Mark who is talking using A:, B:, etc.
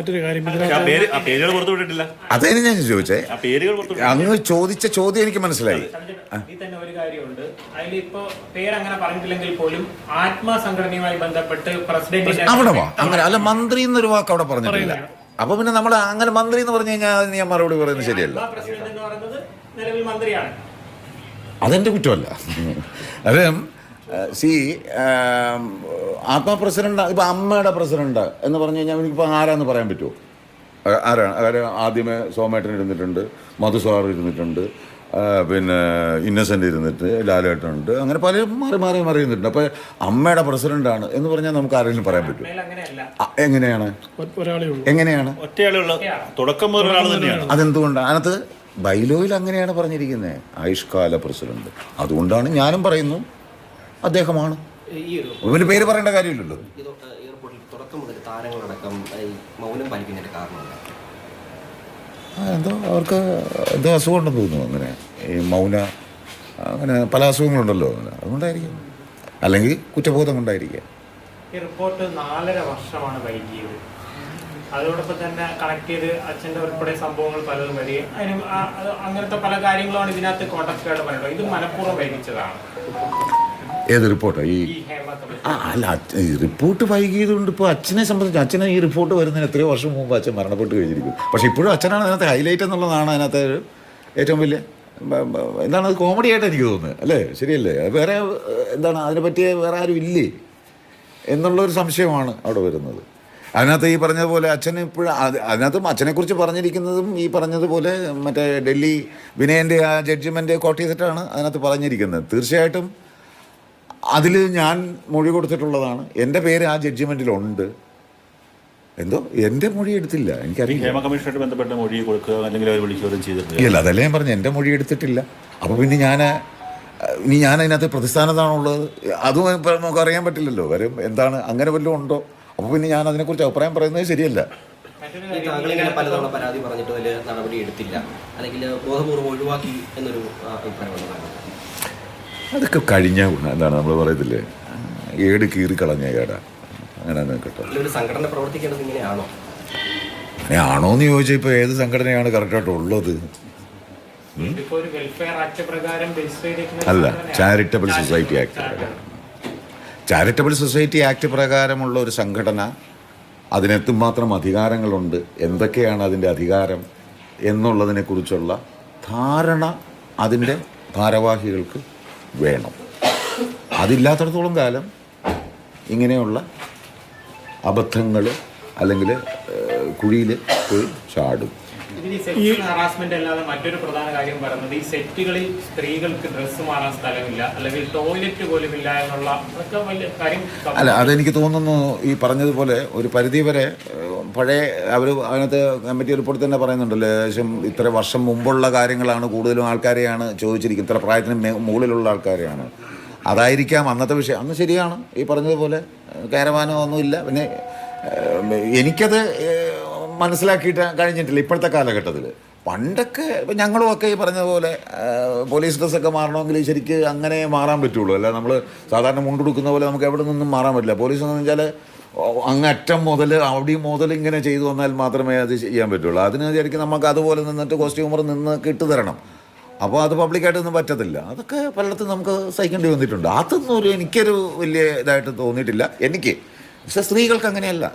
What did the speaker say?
A: മറ്റൊരു കാര്യം
B: ഞാൻ ചോദിച്ചേ.
C: ആ പേരുകൾ പുറത്തു
B: അങ്ങ് ചോദിച്ച ചോദ്യം എനിക്ക് മനസ്സിലായി.
D: തന്നെ ഒരു കാര്യമുണ്ട്. അതിലിപ്പോ പേരങ്ങനെ പറഞ്ഞിട്ടില്ലെങ്കിൽ പോലും ആത്മസംഘടനയുമായി ബന്ധപ്പെട്ട്
B: അവിടെ വാ. അങ്ങനെ അല്ല മന്ത്രി എന്നൊരു വാക്ക് അവിടെ പറഞ്ഞിട്ടില്ല. അപ്പൊ പിന്നെ നമ്മൾ അങ്ങനെ മന്ത്രി എന്ന് പറഞ്ഞു കഴിഞ്ഞാൽ ഞാൻ മറുപടി പറയുന്നത് ശരിയല്ല.
D: ആത്മാ പ്രസിഡന്റ് എന്ന് പറയുന്നത് നിലവിൽ മന്ത്രിയാണ്.
B: അതെന്റെ കുറ്റമല്ല. അത് സി ആത്മാ പ്രസിഡന്റ് ഇപ്പൊ അമ്മയുടെ പ്രസിഡന്റ് എന്ന് പറഞ്ഞു കഴിഞ്ഞാൽ എനിക്കിപ്പോൾ ആരാന്ന് പറയാൻ പറ്റുമോ ആരാണ്? അതായത് ആദ്യമേ സോമേട്ടൻ ഇരുന്നിട്ടുണ്ട് മധുസാർ ഇരുന്നിട്ടുണ്ട് പിന്നെ ഇന്നസെന്റ് ഇരുന്നിട്ട് ലാലേട്ടനുണ്ട് അങ്ങനെ പല മാറി മാറി മാറി ഇരുന്നിട്ടുണ്ട്. അപ്പോൾ അമ്മയുടെ പ്രസിഡന്റാണ് എന്ന് പറഞ്ഞാൽ നമുക്ക് ആരെങ്കിലും പറയാൻ പറ്റും എങ്ങനെയാണ്?
A: ഒരാളേ ഉള്ളൂ.
B: എങ്ങനെയാണ്?
C: തുടക്കം മുതൽ ഒരാൾ തന്നെയാണ്.
B: അതെന്തുകൊണ്ടാണ് അതിനകത്ത് ബൈലോയിൽ അങ്ങനെയാണ് പറഞ്ഞിരിക്കുന്നത് ആയുഷ്കാല പ്രസിഡന്റ്. അതുകൊണ്ടാണ് ഞാനും പറയുന്നു അദ്ദേഹമാണ്. ഇവന് പേര് പറയേണ്ട കാര്യമില്ലല്ലോ. എന്തോ അവർക്ക് എന്തോ അസുഖമുണ്ടെന്ന് തോന്നുന്നു അങ്ങനെ. ഈ മൗന അങ്ങനെ പല അസുഖങ്ങളുണ്ടല്ലോ അങ്ങനെ. അതുകൊണ്ടായിരിക്കും. അല്ലെങ്കിൽ കുറ്റബോധം കൊണ്ടായിരിക്കാം.
D: ഈ റിപ്പോർട്ട് നാലര വർഷമാണ് വൈകിയത്. അതോടൊപ്പം തന്നെ കണക്ട് ചെയ്ത് അച്ഛന്റെ ഉൾപ്പെടെ സംഭവങ്ങൾ പലതും വരികയും അതിന് അങ്ങനത്തെ പല കാര്യങ്ങളാണ് ഇതിനകത്ത് കോൺടാക്ട് ആയിട്ട് പറയുന്നത്. ഇത് മനഃപൂർവം വൈകിച്ചതാണ്
B: ഏത് റിപ്പോർട്ട്? ഈ ആ അല്ല ഈ റിപ്പോർട്ട് വൈകിയതുകൊണ്ട് ഇപ്പോൾ അച്ഛനെ സംബന്ധിച്ച് അച്ഛനെ ഈ റിപ്പോർട്ട് വരുന്നതിന് എത്രയോ വർഷം മുമ്പ് അച്ഛൻ മരണപ്പെട്ട് കഴിഞ്ഞിരിക്കും. പക്ഷേ ഇപ്പോഴും അച്ഛനാണ് അതിനകത്ത് ഹൈലൈറ്റ് എന്നുള്ളതാണ് അതിനകത്ത് ഏറ്റവും വലിയ എന്താണ് അത് കോമഡി ആയിട്ട് എനിക്ക് തോന്നുന്നത് അല്ലേ? ശരിയല്ലേ? വേറെ എന്താണ് അതിനെ പറ്റിയ വേറെ ആരും ഇല്ലേ? എന്നുള്ളൊരു സംശയമാണ് അവിടെ വരുന്നത്. അതിനകത്ത് ഈ പറഞ്ഞതുപോലെ അച്ഛൻ ഇപ്പോഴും അതിനകത്തും അച്ഛനെക്കുറിച്ച് പറഞ്ഞിരിക്കുന്നതും ഈ പറഞ്ഞതുപോലെ മറ്റേ ഡൽഹി വിനയന്റെ ആ ജഡ്ജ്മെന്റ് കോട്ട് ചെയ്തിട്ടാണ് അതിനകത്ത് പറഞ്ഞിരിക്കുന്നത്. തീർച്ചയായിട്ടും അതിൽ ഞാൻ മൊഴി കൊടുത്തിട്ടുള്ളതാണ്. എന്റെ പേര് ആ ജഡ്ജ്മെന്റിലുണ്ട് എന്തോ? എന്റെ മൊഴി എടുത്തില്ല.
C: എനിക്കറിയാം
B: എനിക്കറിയില്ല
C: കമ്മീഷനായിട്ട് ബന്ധപ്പെട്ട മൊഴി കൊടുക്കുക അല്ലെങ്കിൽ അവർ വിളിക്കുകയും ചെയ്തിട്ടില്ല
B: ഇല്ല അതല്ലേ ഞാൻ പറഞ്ഞു. എന്റെ മൊഴി എടുത്തിട്ടില്ല. അപ്പോൾ പിന്നെ ഞാൻ ഇനി ഞാൻ അതിനകത്ത് പ്രതിസ്ഥാനത്താണുള്ളത് അതും നമുക്ക് അറിയാൻ പറ്റില്ലല്ലോ. വരും എന്താണ് അങ്ങനെ വല്ലതും ഉണ്ടോ? അപ്പോൾ പിന്നെ ഞാൻ അതിനെക്കുറിച്ച് അഭിപ്രായം പറയുന്നത് ശരിയല്ല.
E: പലതവണ പരാതി പറഞ്ഞിട്ട് അതിൽ നടപടി എടുത്തില്ല. അല്ലെങ്കിൽ ബോധപൂർവം ഒഴിവാക്കി എന്നൊരു അഭിപ്രായം
B: അതൊക്കെ കഴിഞ്ഞ ഗുണം എന്താണ് നമ്മൾ പറയത്തില്ലേ? ഏട് കീറി കളഞ്ഞ ഏടാ. അങ്ങനെ കേട്ടോ.
E: ഒരു സംഘടന പ്രവർത്തിക്കേണ്ടത് ഇങ്ങനെയാണോ?
B: അങ്ങനെ ആണോന്ന് ചോദിച്ചാൽ ഇപ്പോൾ ഏത് സംഘടനയാണ് കറക്റ്റായിട്ട് ഉള്ളത്?
D: ഇതിപ്പോ ഒരു വെൽഫെയർ ആക്ട് പ്രകാരം രജിസ്റ്റർ ചെയ്തിരിക്കുന്ന
B: അല്ല ചാരിറ്റബിൾ സൊസൈറ്റി ആക്ട് പ്രകാരം. ചാരിറ്റബിൾ സൊസൈറ്റി ആക്ട് പ്രകാരമുള്ള ഒരു സംഘടന അതിനെത്തും മാത്രം അധികാരങ്ങളുണ്ട്. എന്തൊക്കെയാണ് അതിന്റെ അധികാരം എന്നുള്ളതിനെക്കുറിച്ചുള്ള ധാരണ അതിന്റെ ഭാരവാഹികൾക്ക് വേണം. അതില്ലാത്തടത്തോളം കാലം ഇങ്ങനെയുള്ള അബദ്ധങ്ങൾ അല്ലെങ്കിൽ കുഴിയിൽ പോയി ചാടും.
D: ഈ ഹറാസ്മെന്റ് അല്ലാതെ മറ്റൊരു പ്രധാന കാര്യം പറയുന്നത് ഈ സെറ്റുകളിൽ സ്ത്രീകൾക്ക് ഡ്രസ്സ് മാറാൻ സ്ഥലമില്ല അല്ലെങ്കിൽ ടോയ്ലറ്റ് പോലും ഇല്ല എന്നുള്ള അതൊക്കെ വലിയ കാര്യം.
B: അല്ല അതെനിക്ക് തോന്നുന്നു ഈ പറഞ്ഞതുപോലെ ഒരു പരിധി വരെ പഴയ അവർ അതിനകത്ത് കമ്മിറ്റി റിപ്പോർട്ട് തന്നെ പറയുന്നുണ്ടല്ലോ ഏകദേശം ഇത്ര വർഷം മുമ്പുള്ള കാര്യങ്ങളാണ് കൂടുതലും ആൾക്കാരെയാണ് ചോദിച്ചിരിക്കുന്നത് ഇത്ര പ്രായത്തിന് മുകളിലുള്ള ആൾക്കാരെയാണ്. അതായിരിക്കാം അന്നത്തെ വിഷയം. അന്ന് ശരിയാണ് ഈ പറഞ്ഞതുപോലെ കയറവാനോ ഒന്നുമില്ല പിന്നെ എനിക്കത് മനസ്സിലാക്കിയിട്ട് കഴിഞ്ഞിട്ടില്ല ഇപ്പോഴത്തെ കാലഘട്ടത്തിൽ പണ്ടൊക്കെ ഇപ്പം ഞങ്ങളുമൊക്കെ ഈ പറഞ്ഞതുപോലെ പോലീസ് ഡ്രസ്സൊക്കെ മാറണമെങ്കിൽ ശരിക്ക് അങ്ങനെ മാറാൻ പറ്റുള്ളൂ. അല്ല നമ്മൾ സാധാരണ മുണ്ടെടുക്കുന്ന പോലെ നമുക്ക് എവിടെ നിന്നും മാറാൻ പറ്റില്ല. പോലീസ് എന്ന് വെച്ചാൽ അങ്ങറ്റം മുതൽ അവിടെയും മുതൽ ഇങ്ങനെ ചെയ്തു വന്നാൽ മാത്രമേ അത് ചെയ്യാൻ പറ്റുള്ളൂ. അതിന് വിചാരിക്കും നമുക്ക് അതുപോലെ നിന്നിട്ട് കോസ്റ്റ്യൂമർ നിന്ന് കിട്ടു തരണം. അപ്പോൾ അത് പബ്ലിക്കായിട്ടൊന്നും പറ്റത്തില്ല. അതൊക്കെ പലയിടത്തും നമുക്ക് സഹിക്കേണ്ടി വന്നിട്ടുണ്ട്. അതൊന്നും ഒരു എനിക്കൊരു വലിയ ഇതായിട്ട് തോന്നിയിട്ടില്ല. എനിക്ക് പക്ഷെ സ്ത്രീകൾക്ക് അങ്ങനെയല്ല.